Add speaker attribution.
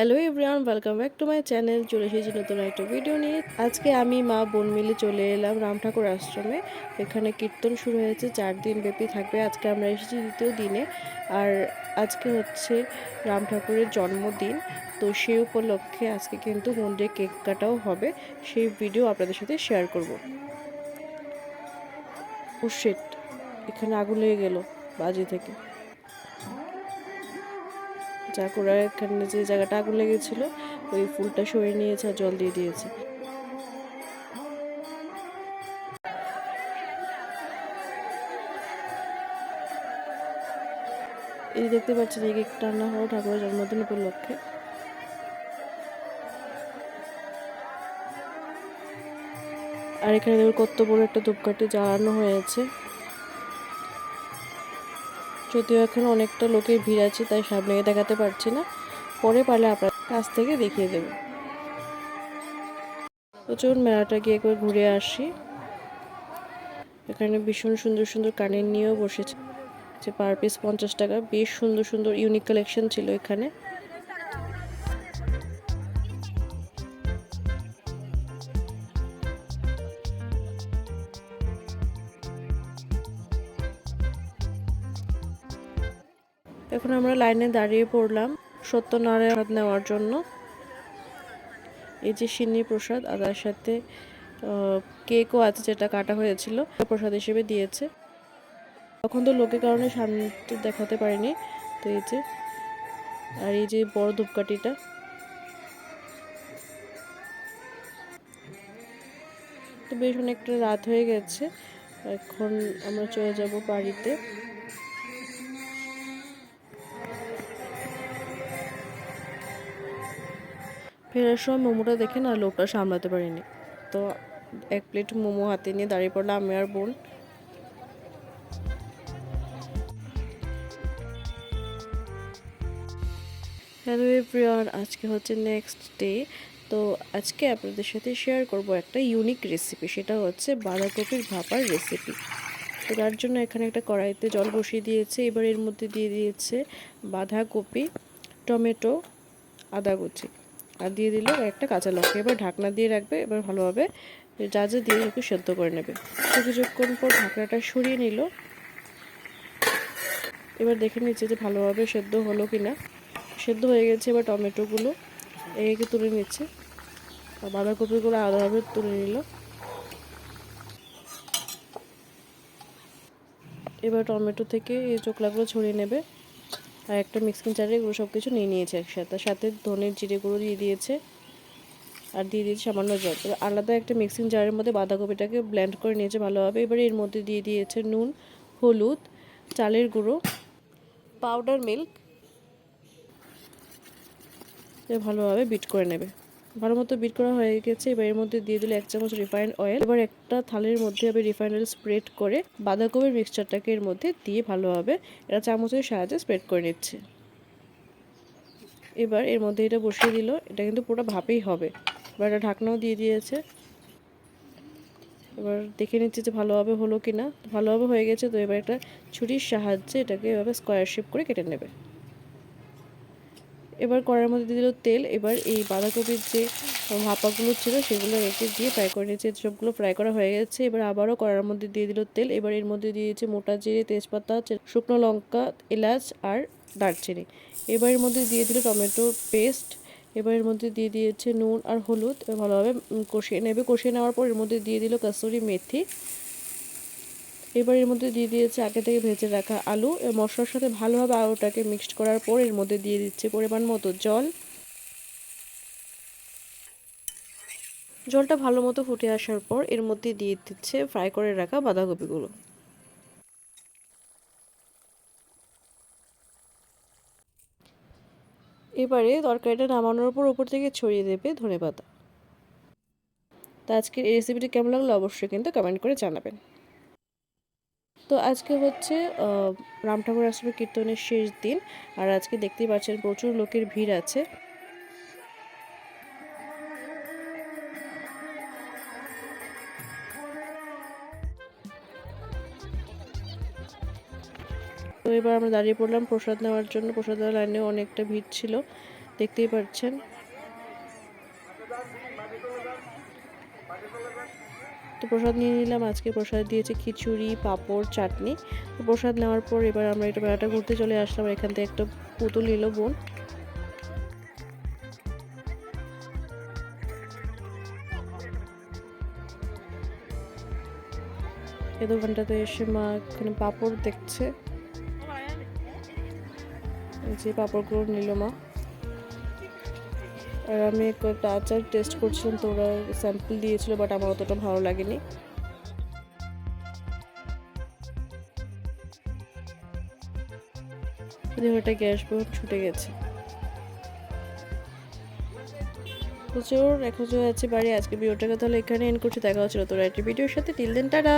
Speaker 1: Hello everyone welcome back to my channel চলে এসেছি নতুন একটা ভিডিও নিয়ে। আজকে আমি মা বোন মিলে চলে এলাম রাম ঠাকুর আশ্রমে। এখানে কীর্তন শুরু হয়েছে, চার দিন ব্যাপী থাকবে। আজকে আমরা এসেছি দ্বিতীয় দিনে। আর আজকে হচ্ছে রাম ঠাকুরের জন্মদিন। তো সেই উপলক্ষে আজকে কিন্তু মন্দিরে কেক কাটাও হবে। সেই ভিডিও আপনাদের সাথে শেয়ার করব। ও এখানে আগুন লেগে গেল বাজি থেকে। যা এখানে যে জায়গাটা আগুন লেগেছিল, ওই ফুলটা সরিয়ে নিয়েছে আর জল দিয়ে দিয়েছে। এই দেখতে পাচ্ছেন, এই কেকটা রান্না হলো ঠাকুরের জন্মদিন উপলক্ষে। আর এখানে দেখুন কত বড় একটা ধূপকাঠি জ্বালানো হয়েছে। যদিও এখন অনেকটা লোকের ভিড় আছে, তাই সামনে দেখাতে পারছি না। পরে পারলে আপনার কাছ থেকে দেখিয়ে দেব। তো চলুন মেলাটা গিয়ে একবার ঘুরে আসি। এখানে ভীষণ সুন্দর সুন্দর কানের নিয়েও বসেছে। যে পার পিস পঞ্চাশ টাকা, বেশ সুন্দর সুন্দর ইউনিক কালেকশন ছিল এখানে। এখন আমরা লাইনে দাঁড়িয়ে পড়লাম সত্যনারায়ণ নেওয়ার জন্য। এই যে সিন্নি প্রসাদ আর তার সাথে কেকও আছে যেটা কাটা হয়েছিল প্রসাদ হিসেবে দিয়েছে। তখন তো লোকের কারণে সামনে দেখাতে পারিনি। তো এই যে, আর এই যে বড় ধূপকাঠিটা। তো বেশ অনেকটা রাত হয়ে গেছে। এখন আমরা চলে যাব বাড়িতে। ফেরার সময় মোমোটা দেখে না লোকটা সামলাতে পারিনি। তো এক প্লেট মোমো হাতে নিয়ে দাঁড়িয়ে পড়লাম আমি আর বোন। হ্যালো এভরিওয়ান, আজকে হচ্ছে নেক্সট ডে তো আজকে আপনাদের সাথে শেয়ার করব একটা ইউনিক রেসিপি সেটা হচ্ছে বাঁধাকপির ভাপার রেসিপি তো তার জন্য এখানে একটা কড়াইতে জল বসিয়ে দিয়েছে, এবার এর মধ্যে দিয়ে দিয়েছে বাঁধাকপি, টমেটো, আদা কুচি। আর দিয়ে দিল একটা কাঁচা লঙ্কা। এবার ঢাকনা দিয়ে রাখবে, এবার ভালোভাবে যা যা দিয়ে একটু সেদ্ধ করে নেবে। তো কিছুক্ষণ পর ঢাকনাটা সরিয়ে নিল। এবার দেখে নিচ্ছে যে ভালোভাবে সেদ্ধ হলো কি না সেদ্ধ হয়ে গেছে এবার টমেটোগুলো, একে তুলে নিচ্ছে। আর বাঁধাকপিগুলো আলাদাভাবে তুলে নিল। এবার টমেটো থেকে এই চোকলাগুলো ছড়িয়ে নেবে। আর একটা মিক্সিং চারে এগুলো সব কিছু নিয়ে নিয়েছে একসাথে। সাথে ধনের জিরে গুঁড়ো দিয়ে দিয়েছে। আর দিয়ে দিয়েছে সামান্য জল। আলাদা একটা মিক্সিং জারের মধ্যে বাঁধাকপিটাকে ব্ল্যান্ড করে নিয়েছে ভালোভাবে। এবার এর মধ্যে দিয়ে দিয়েছে নুন, হলুদ, চালের গুঁড়ো পাউডার মিল্ক ভালোভাবে বিট করে নেবে। ভালো মতো বিট করা হয়ে গেছে। এবার এর মধ্যে দিয়ে দিলে এক চামচ রিফাইন্ড অয়েল। এবার একটা থালের মধ্যে আমি রিফাইন্ড অয়েল স্প্রেড করে বাঁধাকপির মিক্সচারটাকে এর মধ্যে দিয়ে ভালোভাবে এটা চামচের সাহায্যে স্প্রেড করে নিচ্ছে। এবার এর মধ্যে এটা বসিয়ে দিল। এটা কিন্তু পুরো ভাপেই হবে। এবার এটা ঢাকনাও দিয়ে দিয়েছে। এবার দেখে নিচ্ছি যে ভালোভাবে হলো কি না ভালোভাবে হয়ে গেছে তো এবার একটা ছুরির সাহায্যে এটাকে এভাবে স্কোয়ার শেপ করে কেটে নেবে। এবার কড়াইয়ের মধ্যে দিয়ে দিল তেল। এবার এই বাঁধাকপির যে ভাপাগুলো ছিল সেগুলো রেখে দিয়ে ফ্রাই করে নিয়েছে। সবগুলো ফ্রাই করা হয়ে গেছে। এবার আবারও কড়ার মধ্যে দিয়ে দিল তেল। এবার এর মধ্যে দিয়েছে মোটা জিরে, তেজপাতা শুকনো লঙ্কা, এলাচ আর দারচিনি। এবার এর মধ্যে দিয়ে দিল টমেটো পেস্ট। এবার এর মধ্যে দিয়ে দিয়েছে নুন আর হলুদ। ভালোভাবে কষিয়ে নেবে। কষিয়ে নেওয়ার পর এর মধ্যে দিয়ে দিল কাসুরি মেথি। এবার এর মধ্যে দিয়ে দিয়েছে আগে থেকে ভেজে রাখা আলু মশলার সাথে ভালোভাবে আলুটাকে মিক্সড করার পর এর মধ্যে দিয়ে দিচ্ছে পরিমাণ মতো জল। জলটা ভালো মতো ফুটে আসার পর এর মধ্যে দিয়ে দিচ্ছে ফ্রাই করে রাখা বাঁধাকপিগুলো। এবারে তরকারিটা নামানোর পর উপর থেকে ছড়িয়ে দেবে ধনে পাতা তো আজকের এই রেসিপিটি কেমন লাগল অবশ্যই কিন্তু কমেন্ট করে জানাবেন। তো আজকে হচ্ছে রাম ঠাকুর আশ্রমের কীর্তনের শেষ দিন, আর আজকে দেখতেই পাচ্ছেন প্রচুর লোকের ভিড় আছে। তো এবার আমরা দাঁড়িয়ে পড়লাম প্রসাদ নেওয়ার জন্য। প্রসাদ নেওয়ার লাইনেও অনেকটা ভিড় ছিল, দেখতেই পাচ্ছেন। তো প্রসাদ নিয়ে নিলাম। আজকে প্রসাদ দিয়েছে খিচুড়ি, পাঁপড়, চাটনি। তো প্রসাদ নেওয়ার পর এবার আমরা এটা বেড়াটা ঘুরতে চলে আসলাম। এখান থেকে একটা পুতুল নিল বোন। এই দোকানটাতে এসে মা এখানে পাঁপড় দেখছে। যে পাঁপড়গুলো নিল মা। আর আমি একটা আচার টেস্ট করছিলাম, তো ওরা স্যাম্পল দিয়েছিল বাট আমার অতটা ভালো লাগেনি। ওটা গ্যাস বোর্ড ছুটে গেছে। প্রচুর, এখন যাচ্ছে বাড়ি। আজকে ভিডিওটাকে তাহলে এখানে এন্ড করছি। দেখা হচ্ছিল তোরা একটি ভিডিওর সাথে। Till then tata